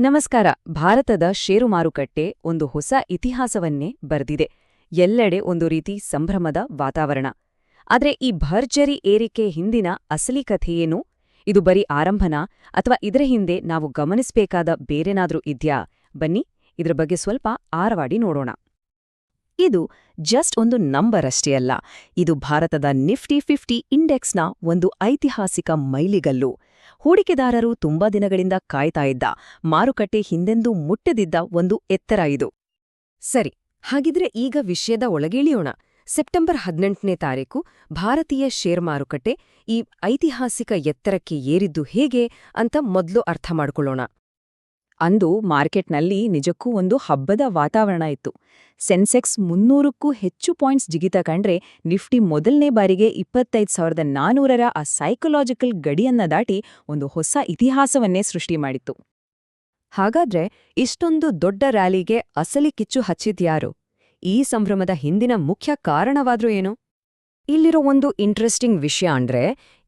ನಮಸ್ಕಾರ. ಭಾರತದ ಷೇರು ಮಾರುಕಟ್ಟೆ ಒಂದು ಹೊಸ ಇತಿಹಾಸವನ್ನೇ ಬರೆದಿದೆ. ಎಲ್ಲೆಡೆ ಒಂದು ರೀತಿ ಸಂಭ್ರಮದ ವಾತಾವರಣ. ಆದರೆ ಈ ಭರ್ಜರಿ ಏರಿಕೆ ಹಿಂದಿನ ಅಸಲಿ ಕಥೆಯೇನು ಇದು ಬರೀ ಆರಂಭನಾ? ಅಥವಾ ಇದರ ಹಿಂದೆ ನಾವು ಗಮನಿಸಬೇಕಾದ ಬೇರೆನಾದ್ರೂ ಇದ್ಯಾ? ಬನ್ನಿ, ಇದರ ಬಗ್ಗೆ ಸ್ವಲ್ಪ ಆರವಾಡಿ ನೋಡೋಣ. ಇದು ಜಸ್ಟ್ ಒಂದು ನಂಬರ್ ಅಷ್ಟೇ ಅಲ್ಲ. ಇದು ಭಾರತದ ನಿಫ್ಟಿ ಫಿಫ್ಟಿ ಇಂಡೆಕ್ಸ್ನ ಒಂದು ಐತಿಹಾಸಿಕ ಮೈಲಿಗಲ್ಲು. ಹೂಡಿಕೆದಾರರು ತುಂಬಾ ದಿನಗಳಿಂದ ಕಾಯ್ತಾ ಇದ್ದ, ಮಾರುಕಟ್ಟೆ ಹಿಂದೆಂದೂ ಮುಟ್ಟದಿದ್ದ ಒಂದು ಎತ್ತರ ಇದು. ಸರಿ, ಹಾಗಿದ್ರೆ ಈಗ ವಿಷಯದ ಒಳಗಿಳಿಯೋಣ. ಸೆಪ್ಟೆಂಬರ್ ಹದಿನೆಂಟನೇ ತಾರೀಕು ಭಾರತೀಯ ಷೇರ್ ಮಾರುಕಟ್ಟೆ ಈ ಐತಿಹಾಸಿಕ ಎತ್ತರಕ್ಕೆ ಏರಿದ್ದು ಹೇಗೆ ಅಂತ ಮೊದಲು ಅರ್ಥ ಮಾಡ್ಕೊಳ್ಳೋಣ. ಅಂದು ಮಾರ್ಕೆಟ್ನಲ್ಲಿ ನಿಜಕ್ಕೂ ಒಂದು ಹಬ್ಬದ ವಾತಾವರಣ ಇತ್ತು. ಸೆನ್ಸೆಕ್ಸ್ ಮುನ್ನೂರಕ್ಕೂ ಹೆಚ್ಚು ಪಾಯಿಂಟ್ಸ್ ಜಿಗಿತ ಕಂಡ್ರೆ ನಿಫ್ಟಿ ಮೊದಲನೇ ಬಾರಿಗೆ ಇಪ್ಪತ್ತೈದು ಸಾವಿರದ ನಾನೂರರ ಆ ಸೈಕಲಾಜಿಕಲ್ ಗಡಿಯನ್ನ ದಾಟಿ ಒಂದು ಹೊಸ ಇತಿಹಾಸವನ್ನೇ ಸೃಷ್ಟಿ ಮಾಡಿತ್ತು. ಹಾಗಾದ್ರೆ ಇಷ್ಟೊಂದು ದೊಡ್ಡ ರ್ಯಾಲಿಗೆ ಅಸಲಿ ಕಿಚ್ಚು ಹಚ್ಚಿದ್ಯಾರು ಈ ಸಂಭ್ರಮದ ಹಿಂದಿನ ಮುಖ್ಯ ಕಾರಣವಾದ್ರೂ ಏನು? ಇಲ್ಲಿರೋ ಒಂದು ಇಂಟ್ರೆಸ್ಟಿಂಗ್ ವಿಷಯ ಅಂದ್ರೆ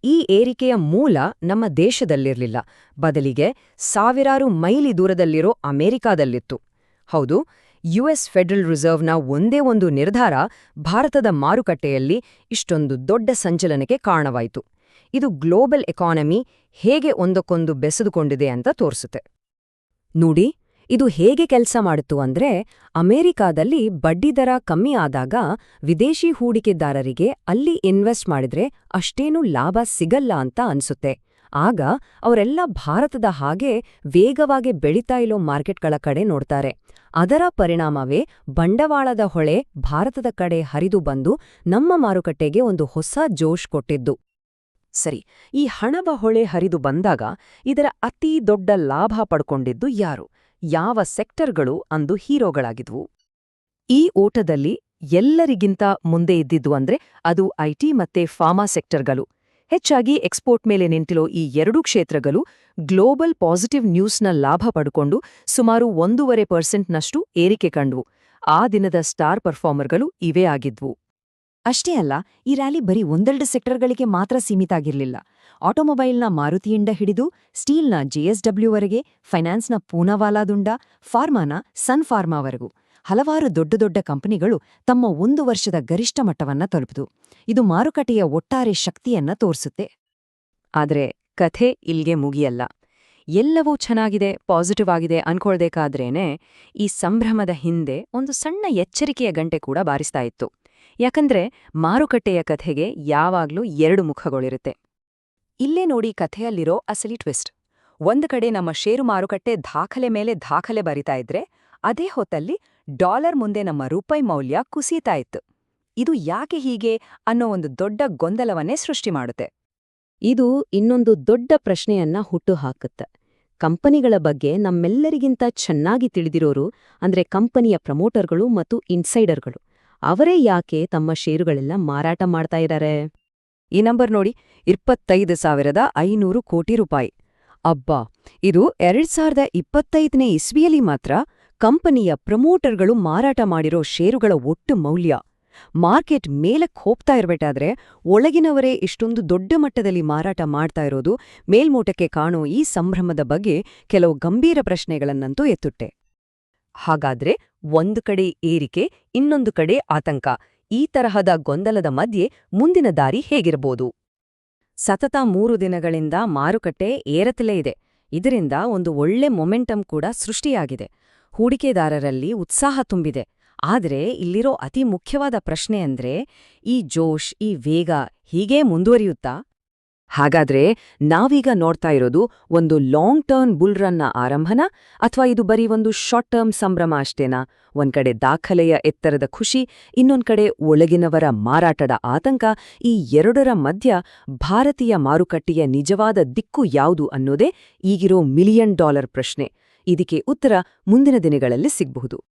ಈ ಏರಿಕೆಯ ಮೂಲ ನಮ್ಮ ದೇಶದಲ್ಲಿರಲಿಲ್ಲ. ಬದಲಿಗೆ ಸಾವಿರಾರು ಮೈಲಿ ದೂರದಲ್ಲಿರೋ ಅಮೆರಿಕಾದಲ್ಲಿತ್ತು. ಹೌದು, ಯುಎಸ್ ಫೆಡರಲ್ ರಿಸರ್ವ್ನ ಒಂದೇ ಒಂದು ನಿರ್ಧಾರ ಭಾರತದ ಮಾರುಕಟ್ಟೆಯಲ್ಲಿ ಇಷ್ಟೊಂದು ದೊಡ್ಡ ಸಂಚಲನಕ್ಕೆ ಕಾರಣವಾಯಿತು. ಇದು ಗ್ಲೋಬಲ್ ಎಕಾನಮಿ ಹೇಗೆ ಒಂದಕ್ಕೊಂದು ಬೆಸೆದುಕೊಂಡಿದೆ ಅಂತ ತೋರಿಸುತ್ತೆ. ನೋಡಿ ಇದು ಹೇಗೆ ಕೆಲಸ ಮಾಡಿತು ಅಂದ್ರೆ ಅಮೆರಿಕಾದಲ್ಲಿ ಬಡ್ಡಿದರ ಕಮ್ಮಿ ಆದಾಗ ವಿದೇಶಿ ಹೂಡಿಕೆದಾರರಿಗೆ ಅಲ್ಲಿ ಇನ್ವೆಸ್ಟ್ ಮಾಡಿದ್ರೆ ಅಷ್ಟೇನೂ ಲಾಭ ಸಿಗಲ್ಲ ಅಂತ ಅನ್ಸುತ್ತೆ. ಆಗ ಅವರೆಲ್ಲ ಭಾರತದ ಹಾಗೆ ವೇಗವಾಗಿ ಬೆಳೀತಾ ಇರೋ ಮಾರ್ಕೆಟ್ಗಳ ಕಡೆ ನೋಡ್ತಾರೆ. ಅದರ ಪರಿಣಾಮವೇ ಬಂಡವಾಳದ ಹೊಳೆ ಭಾರತದ ಕಡೆ ಹರಿದು ಬಂದು ನಮ್ಮ ಮಾರುಕಟ್ಟೆಗೆ ಒಂದು ಹೊಸ ಜೋಶ್ ಕೊಟ್ಟಿದ್ದು. ಸರಿ, ಈ ಹಣದ ಹೊಳೆ ಹರಿದು ಬಂದಾಗ ಇದರ ಅತೀ ದೊಡ್ಡ ಲಾಭ ಪಡ್ಕೊಂಡಿದ್ದು ಯಾರು? ಯಾವ ಸೆಕ್ಟರ್ಗಳು ಅಂದು ಹೀರೋಗಳಾಗಿದ್ವು? ಈ ಓಟದಲ್ಲಿ ಎಲ್ಲರಿಗಿಂತ ಮುಂದೆ ಇದ್ದಿದ್ದು ಅಂದ್ರೆ ಅದು ಐಟಿ ಮತ್ತೆ ಫಾರ್ಮಾ ಸೆಕ್ಟರ್ಗಳು. ಹೆಚ್ಚಾಗಿ ಎಕ್ಸ್ಪೋರ್ಟ್ ಮೇಲೆ ನಿಂತಿರೋ ಈ ಎರಡೂ ಕ್ಷೇತ್ರಗಳು ಗ್ಲೋಬಲ್ ಪಾಸಿಟಿವ್ ನ್ಯೂಸ್ನ ಲಾಭ ಪಡ್ಕೊಂಡು ಸುಮಾರು ಒಂದೂವರೆ ಪರ್ಸೆಂಟ್ನಷ್ಟು ಏರಿಕೆ ಕಂಡ್ವು. ಆ ದಿನದ ಸ್ಟಾರ್ ಪರ್ಫಾರ್ಮರ್ಗಳು ಇವೇ ಆಗಿದ್ವು. ಅಷ್ಟೇ ಅಲ್ಲ, ಈ ರ್ಯಾಲಿ ಬರೀ ಒಂದೆರಡು ಸೆಕ್ಟರ್ಗಳಿಗೆ ಮಾತ್ರ ಸೀಮಿತ ಆಗಿರಲಿಲ್ಲ ಆಟೋಮೊಬೈಲ್ನ ಮಾರುತಿಯಿಂದ ಹಿಡಿದು, ಸ್ಟೀಲ್ನ ಜೆಎಸ್ಡಬ್ಲ್ಯೂವರೆಗೆ ಫೈನಾನ್ಸ್ನ ಪೂನಾವಾಲಾದುಂಡ, ಫಾರ್ಮಾನ ಸನ್ ಫಾರ್ಮಾವರೆಗೂ ಹಲವಾರು ದೊಡ್ಡ ದೊಡ್ಡ ಕಂಪನಿಗಳು ತಮ್ಮ ಒಂದು ವರ್ಷದ ಗರಿಷ್ಠ ಮಟ್ಟವನ್ನ ತಲುಪಿತು ಇದು ಮಾರುಕಟ್ಟೆಯ ಒಟ್ಟಾರೆ ಶಕ್ತಿಯನ್ನ ತೋರಿಸುತ್ತೆ. ಆದರೆ ಕಥೆ ಇಲ್ಗೆ ಮುಗಿಯಲ್ಲ. ಎಲ್ಲವೂ ಚೆನ್ನಾಗಿದೆ, ಪಾಸಿಟಿವ್ ಆಗಿದೆ ಅನ್ಕೊಳ್ಬೇಕಾದ್ರೇನೆ ಈ ಸಂಭ್ರಮದ ಹಿಂದೆ ಒಂದು ಸಣ್ಣ ಎಚ್ಚರಿಕೆಯ ಗಂಟೆ ಕೂಡ ಬಾರಿಸ್ತಾ ಇತ್ತು. ಯಾಕಂದ್ರೆ ಮಾರುಕಟ್ಟೆಯ ಕಥೆಗೆ ಯಾವಾಗ್ಲೂ ಎರಡು ಮುಖಗಳಿರುತ್ತೆ. ಇಲ್ಲೇ ನೋಡಿ ಕಥೆಯಲ್ಲಿರೋ ಅಸಲಿ ಟ್ವಿಸ್ಟ್. ಒಂದು ಕಡೆ ನಮ್ಮ ಷೇರು ಮಾರುಕಟ್ಟೆ ದಾಖಲೆ ಮೇಲೆ ದಾಖಲೆ ಬರಿತಾ ಇದ್ರೆ, ಅದೇ ಹೊತ್ತಲ್ಲಿ ಡಾಲರ್ ಮುಂದೆ ನಮ್ಮ ರೂಪಾಯಿ ಮೌಲ್ಯ ಕುಸೀತಾ ಇತ್ತು. ಇದು ಯಾಕೆ ಹೀಗೆ ಅನ್ನೋ ಒಂದು ದೊಡ್ಡ ಗೊಂದಲವನ್ನೇ ಸೃಷ್ಟಿ ಮಾಡುತ್ತೆ. ಇದು ಇನ್ನೊಂದು ದೊಡ್ಡ ಪ್ರಶ್ನೆಯನ್ನ ಹುಟ್ಟು ಹಾಕುತ್ತೆ ಕಂಪನಿಗಳ ಬಗ್ಗೆ ನಮ್ಮೆಲ್ಲರಿಗಿಂತ ಚೆನ್ನಾಗಿ ತಿಳಿದಿರೋರು ಅಂದ್ರೆ ಕಂಪನಿಯ ಪ್ರಮೋಟರ್ಗಳು ಮತ್ತು ಇನ್ಸೈಡರ್ಗಳು. ಅವರೇ ಯಾಕೆ ತಮ್ಮ ಷೇರುಗಳೆಲ್ಲ ಮಾರಾಟ ಮಾಡ್ತಾ ಇದ್ದಾರೆ? ಈ ನಂಬರ್ ನೋಡಿ, ಇಪ್ಪತ್ತೈದು ಸಾವಿರದ ಐನೂರು ಕೋಟಿ ರೂಪಾಯಿ. ಅಬ್ಬಾ! ಇದು ಎರಡ್ ಸಾವಿರದ ಇಪ್ಪತ್ತೈದನೇ ಇಸ್ವಿಯಲ್ಲಿ ಮಾತ್ರ ಕಂಪನಿಯ ಪ್ರಮೋಟರ್ಗಳು ಮಾರಾಟ ಮಾಡಿರೋ ಷೇರುಗಳ ಒಟ್ಟು ಮೌಲ್ಯ. ಮಾರ್ಕೆಟ್ ಮೇಲಕ್ಕೆ ಹೋಗ್ತಾ ಇರಬೇಕಾದ್ರೆ ಒಳಗಿನವರೇ ಇಷ್ಟೊಂದು ದೊಡ್ಡ ಮಟ್ಟದಲ್ಲಿ ಮಾರಾಟ ಮಾಡ್ತಾ ಇರೋದು ಮೇಲ್ಮೋಟಕ್ಕೆ ಕಾಣೋ ಈ ಸಂಭ್ರಮದ ಬಗ್ಗೆ ಕೆಲವು ಗಂಭೀರ ಪ್ರಶ್ನೆಗಳನ್ನಂತೂ ಎತ್ತುಟ್ಟೆ ಹಾಗಾದ್ರೆ ಒಂದು ಕಡೆ ಏರಿಕೆ, ಇನ್ನೊಂದು ಕಡೆ ಆತಂಕ. ಈ ತರಹದ ಗೊಂದಲದ ಮಧ್ಯೆ ಮುಂದಿನ ದಾರಿ ಹೇಗಿರಬಹುದು ಸತತ ಮೂರು ದಿನಗಳಿಂದ ಮಾರುಕಟ್ಟೆ ಏರತಲೇ ಇದೆ. ಇದರಿಂದ ಒಂದು ಒಳ್ಳೆ ಮೊಮೆಂಟಮ್ ಕೂಡ ಸೃಷ್ಟಿಯಾಗಿದೆ. ಹೂಡಿಕೆದಾರರಲ್ಲಿ ಉತ್ಸಾಹ ತುಂಬಿದೆ. ಆದರೆ ಇಲ್ಲಿರೋ ಅತಿ ಮುಖ್ಯವಾದ ಪ್ರಶ್ನೆ ಅಂದ್ರೆ ಈ ಜೋಶ್, ಈ ವೇಗ ಹೀಗೇ ಮುಂದುವರಿಯುತ್ತಾ? ಹಾಗಾದ್ರೆ ನಾವೀಗ ನೋಡ್ತಾ ಇರೋದು ಒಂದು ಲಾಂಗ್ ಟರ್ಮ್ ಬುಲ್ ರನ್ನ ಆರಂಭನ ಅಥವಾ ಇದು ಬರೀ ಒಂದು ಶಾರ್ಟ್ ಟರ್ಮ್ ಸಂಭ್ರಮ ಅಷ್ಟೇನಾ? ಒಂದ್ ಕಡೆ ದಾಖಲೆಯ ಎತ್ತರದ ಖುಷಿ, ಇನ್ನೊಂದ್ ಕಡೆ ಒಳಗಿನವರ ಮಾರಾಟದ ಆತಂಕ, ಈ ಎರಡರ ಮಧ್ಯ ಭಾರತೀಯ ಮಾರುಕಟ್ಟೆಯ ನಿಜವಾದ ದಿಕ್ಕು ಯಾವುದು ಅನ್ನೋದೇ ಈಗಿರೋ ಮಿಲಿಯನ್ ಡಾಲರ್ ಪ್ರಶ್ನೆ. ಇದಕ್ಕೆ ಉತ್ತರ ಮುಂದಿನ ದಿನಗಳಲ್ಲಿ ಸಿಗಬಹುದು.